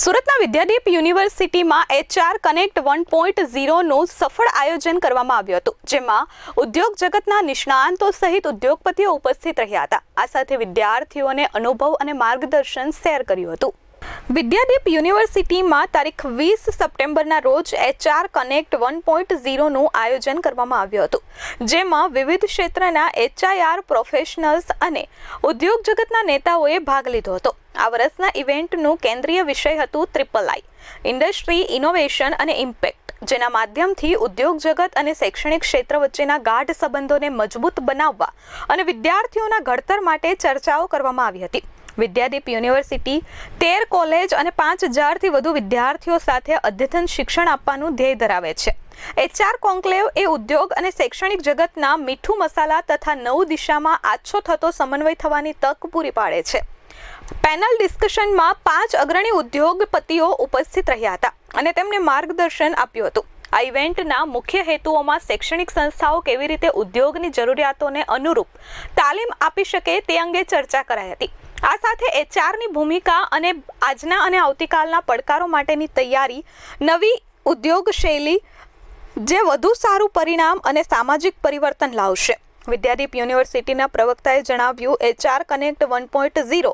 સુરતના વિદ્યાદીપ યુનિવર્સિટીમાં HR connect one point ઝીરોનું સફળ આયોજન કરવામાં આવ્યું હતું, જેમાં ઉદ્યોગ જગતના નિષ્ણાંતો સહિત ઉદ્યોગપતિઓ ઉપસ્થિત રહ્યા હતા. આ સાથે વિદ્યાર્થીઓને અનુભવ અને માર્ગદર્શન શેર કર્યું હતું. વિદ્યાદીપ યુનિવર્સિટીમાં તારીખ વીસ સપ્ટેમ્બરના રોજ એચઆર કનેક્ટ વન પોઈન્ટ ઝીરોનું આયોજન કરવામાં આવ્યું હતું, જેમાં વિવિધ ક્ષેત્રના એચઆઈઆર પ્રોફેશનલ્સ અને ઉદ્યોગ જગતના નેતાઓએ ભાગ લીધો હતો. આ વર્ષના ઇવેન્ટનું કેન્દ્રીય વિષય હતું ટ્રિપલ આઈ ઇન્ડસ્ટ્રી ઇનોવેશન અને ઇમ્પેક્ટ જેના માધ્યમથી ઉદ્યોગ જગત અને શૈક્ષણિક ક્ષેત્ર વચ્ચેના ગાઢ સંબંધોને મજબૂત બનાવવા અને વિદ્યાર્થીઓના ઘડતર માટે ચર્ચાઓ કરવામાં આવી હતી. વિદ્યાદીપ યુનિવર્સિટી, તેર કોલેજ અને પાંચ હજારથી વધુ વિદ્યાર્થીઓ સાથે અદ્યતન શિક્ષણ આપવાનું ધ્યેય ધરાવે છે. એચઆર કોન્ક્લેવ એ ઉદ્યોગ અને શૈક્ષણિક જગતના મીઠું મસાલા તથા નવ દિશામાં આછો થતો સમન્વય થવાની તક પૂરી પાડે છે. પેનલ ડિસ્કશનમાં પાંચ અગ્રણી ઉદ્યોગપતિઓ ઉપસ્થિત રહ્યા હતા અને તેમને માર્ગદર્શન આપ્યું હતું. આ ઇવેન્ટના મુખ્ય હેતુઓમાં શૈક્ષણિક સંસ્થાઓ કેવી રીતે ઉદ્યોગની જરૂરિયાતોને અનુરૂપ તાલીમ આપી શકે તે અંગે ચર્ચા કરાઈ હતી. આ સાથે એચઆરની ભૂમિકા અને આજના અને આવતીકાલના પડકારો માટેની તૈયારી, નવી ઉદ્યોગ શૈલી જે વધુ સારું પરિણામ અને સામાજિક પરિવર્તન લાવશે. વિદ્યાદીપ યુનિવર્સિટીના પ્રવક્તાએ જણાવ્યું, HR connect one point zero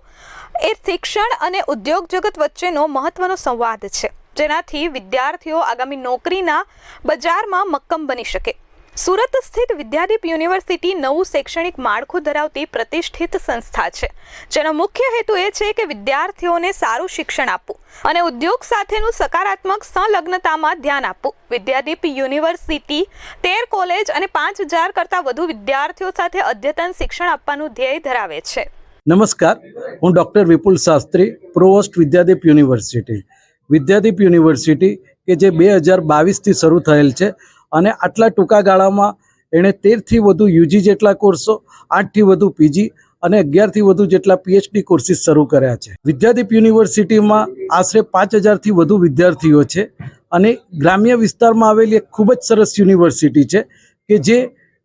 એ શિક્ષણ અને ઉદ્યોગ જગત વચ્ચેનો મહત્વનો સંવાદ છે, જેનાથી વિદ્યાર્થીઓ આગામી નોકરીના બજારમાં મક્કમ બની શકે. સુરત સ્થિત વિદ્યાદીપ યુનિવર્સિટી નવું શૈક્ષણિક માળખું ધરાવતી પ્રતિષ્ઠિત સંસ્થા છે. જેનો મુખ્ય હેતુ એ છે કે વિદ્યાર્થીઓને સારું શિક્ષણ આપવું અને ઉદ્યોગ સાથેનું સકારાત્મક સંલગ્નતામાં ધ્યાન આપવું. વિદ્યાદીપ યુનિવર્સિટી, તેર કોલેજ અને પાંચ હજાર કરતાં વધુ વિદ્યાર્થીઓ સાથે અદ્યતન શિક્ષણ આપવાનું ધ્યેય ધરાવે છે. નમસ્કાર. હું doctor Vipul Shastri, provost Vidyadeep university. Vidyadeep university કે જે બે હજાર બાવીસથી શરૂ થયેલ છે અને આટલા ટૂંકા ગાળામાં એણે તેરથી વધુ યુજી જેટલા કોર્સો, આઠથી વધુ પીજી અને અગિયારથી વધુ જેટલા પીએચડી કોર્સીસ શરૂ કર્યા છે. વિદ્યાદીપ યુનિવર્સિટીમાં આશરે પાંચ હજારથી વધુ વિદ્યાર્થીઓ છે અને ગ્રામ્ય વિસ્તારમાં આવેલી એક ખૂબ જ સરસ યુનિવર્સિટી છે કે જે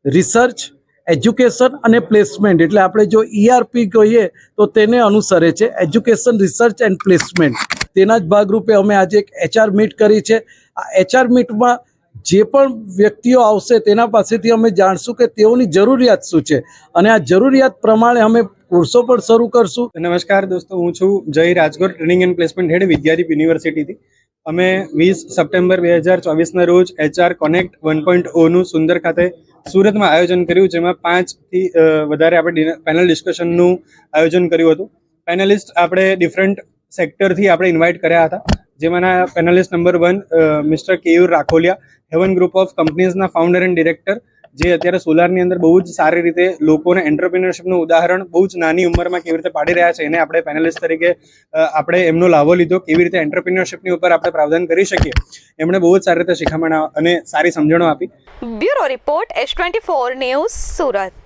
રિસર્ચ, એજ્યુકેશન અને પ્લેસમેન્ટ, એટલે આપણે જો ઈઆરપી કહીએ તો તેને અનુસરે છે એજ્યુકેશન, રિસર્ચ એન્ડ પ્લેસમેન્ટ. તેના જ ભાગરૂપે અમે આજે એક એચઆર મીટ કરી છે. આ એચઆર મીટમાં જે પણ વ્યક્તિઓ આવશે તેના પાસેથી અમે જાણશું કે તેઓની જરૂરિયાત શું છે. અને આ જરૂરિયાત પ્રમાણે અમે કોર્સો પણ શરૂ કરશું. નમસ્કાર દોસ્તો, હું છું Jay Rajkot training and placement head Vidyadeep યુનિવર્સિટીથી અમે વીસ સપ્ટેમ્બર બે હજાર ચોવીસના રોજ એચઆર કોનેક્ટ વન પોઈન્ટ ઓનું સુંદર ખાતે સુરતમાં આયોજન કર્યું, જેમાં પાંચથી વધારે આપણે પેનલ ડિસ્કશનનું આયોજન કર્યું હતું. પેનલિસ્ટ આપણે ડિફરન્ટ સેક્ટરથી આપણે ઇન્વાઇટ કર્યા હતા, જેમાંના panelist number one mister Keyur Rakholiya heaven group of કંપનીઝના founder and director જે અત્યારે સોલારની અંદર બહુ જ સારી રીતે લોકોને એન્ટરપ્રિનરશિપનું ઉદાહરણ બહુ જ નાની ઉંમરમાં કેવી રીતે પાડી રહ્યા છે, એને આપણે પેનલિસ્ટ તરીકે આપણે એમનો લાભો લીધો કેવી રીતે એન્ટરપ્રિનરશિપની ઉપર આપણે પ્રાવધાન કરી શકીએ. એમણે બહુ જ સારી રીતે શિખામણ અને સારી સમજણો આપી. Bureau report S twenty four news Surat.